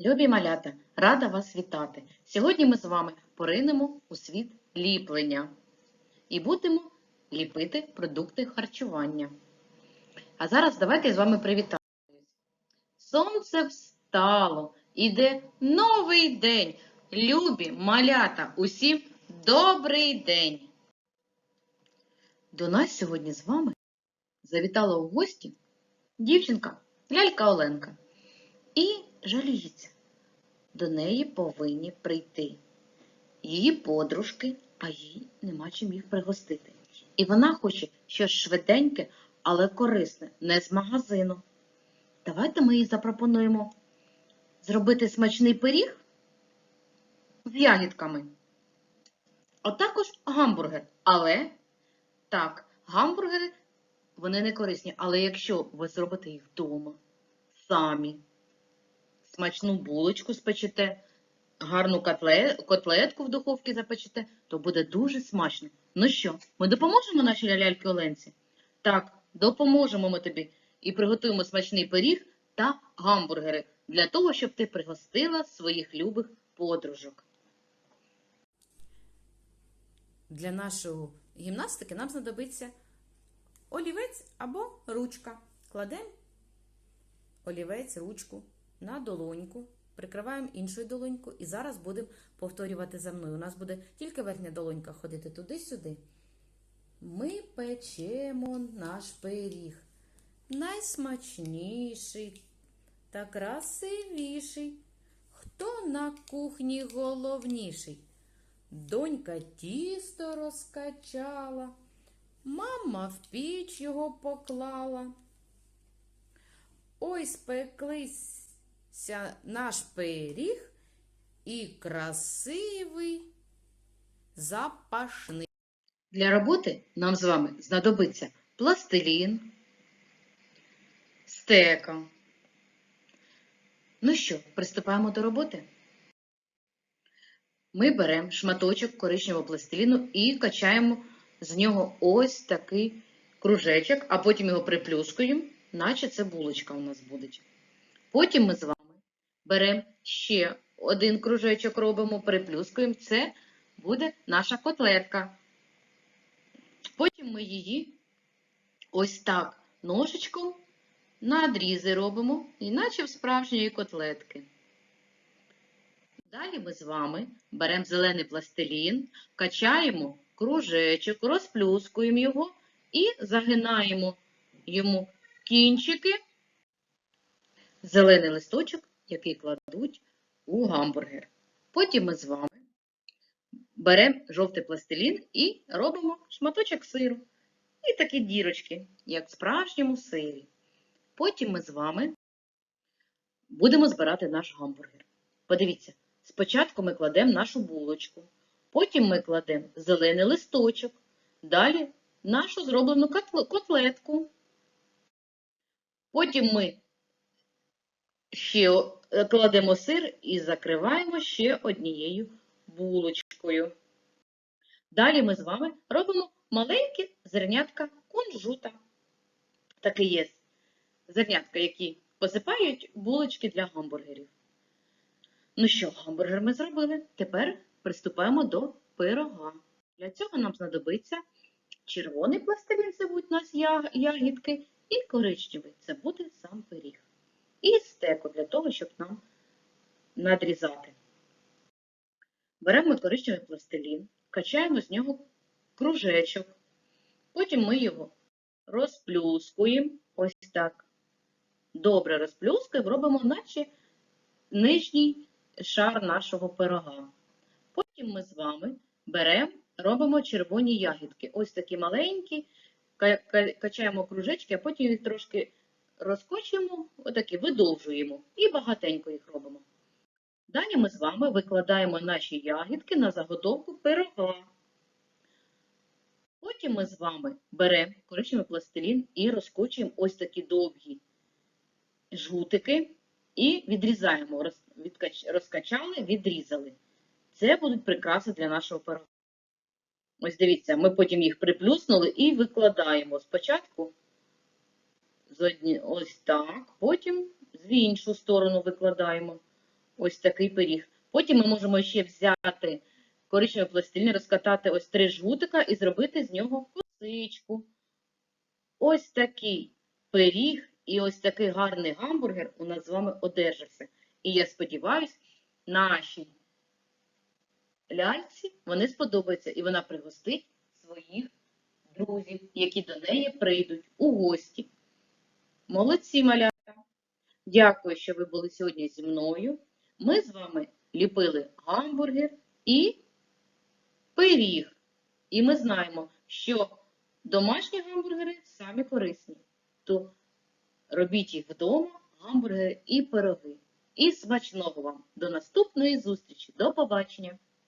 Любі малята, рада вас вітати! Сьогодні ми з вами поринемо у світ ліплення і будемо ліпити продукти харчування. А зараз давайте з вами привітаємось. Сонце встало, іде новий день. Любі малята, усім добрий день! До нас сьогодні з вами завітала у гості дівчинка лялька Оленка і жаліється. До неї повинні прийти її подружки, а їй нема чим їх пригостити. І вона хоче щось швиденьке, але корисне, не з магазину. Давайте ми їй запропонуємо зробити смачний пиріг з ягідками, а також гамбургер. Але так, гамбургери вони не корисні, але якщо ви зробите їх вдома самі, смачну булочку спечете, гарну котлетку в духовці запечете, то буде дуже смачно. Ну що, ми допоможемо нашій ляльки Оленці? Так, допоможемо ми тобі і приготуємо смачний пиріг та гамбургери для того, щоб ти пригостила своїх любих подружок. Для нашої гімнастики нам знадобиться олівець або ручка. Кладемо олівець, ручку на долоньку, прикриваємо іншою долонькою і зараз будемо повторювати за мною. У нас буде тільки верхня долонька ходити туди-сюди. Ми печемо наш пиріг. Найсмачніший та красивіший. Хто на кухні головніший? Донька тісто розкачала, мама в піч його поклала. Ой, спеклися наш пиріг і красивий запашний. Для роботи нам з вами знадобиться пластилін, стека. Ну що, приступаємо до роботи? Ми беремо шматочок коричневого пластиліну і качаємо з нього ось такий кружечок, а потім його приплюскуємо, наче це булочка у нас буде. Потім ми з вами беремо ще один кружечок, робимо, приплюскуємо. Це буде наша котлетка. Потім ми її ось так ножичком надрізи робимо, іначе в справжньої котлетки. Далі ми з вами беремо зелений пластилін, качаємо кружечок, розплюскуємо його і загинаємо йому кінчики, зелений листочок, який кладуть у гамбургер. Потім ми з вами беремо жовтий пластилін і робимо шматочок сиру. І такі дірочки, як в справжньому сирі. Потім ми з вами будемо збирати наш гамбургер. Подивіться, спочатку ми кладемо нашу булочку, потім ми кладемо зелений листочок, далі нашу зроблену котлетку. Потім ми ще кладемо сир і закриваємо ще однією булочкою. Далі ми з вами робимо маленькі зернятка кунжута. Таке є зернятка, які посипають булочки для гамбургерів. Ну що, гамбургер ми зробили. Тепер приступаємо до пирога. Для цього нам знадобиться червоний пластилін, це будуть у нас ягідки, і коричневий це буде сам пиріг. І стеку для того, щоб нам надрізати. Беремо коричневий пластилін, качаємо з нього кружечок. Потім ми його розплюскуємо, ось так. Добре розплюскуємо, робимо наче нижній шар нашого пирога. Потім ми з вами беремо, робимо червоні ягідки. Ось такі маленькі, ка- ка- качаємо кружечки, а потім їх трошки розкочуємо, отакі видовжуємо і багатенько їх робимо. Далі ми з вами викладаємо наші ягідки на заготовку пирога. Потім ми з вами беремо коричневий пластилін і розкочуємо ось такі довгі жгутики і відрізаємо. Розкачали, відрізали. Це будуть прикраси для нашого пирога. Ось дивіться, ми потім їх приплюснули і викладаємо спочатку з одні, ось так, потім з іншу сторону викладаємо. ось такий пиріг. Потім ми можемо ще взяти коричневий пластилін, розкатати ось три жгутика і зробити з нього косичку. Ось такий пиріг і ось такий гарний гамбургер у нас з вами одержався. І я сподіваюся, нашій ляльці вони сподобаються, і вона пригостить своїх друзів, які до неї прийдуть у гості. Молодці, малята! Дякую, що ви були сьогодні зі мною. Ми з вами ліпили гамбургер і пиріг. І ми знаємо, що домашні гамбургери самі корисні. То робіть їх вдома, гамбургери і пироги. І смачного вам! До наступної зустрічі! До побачення!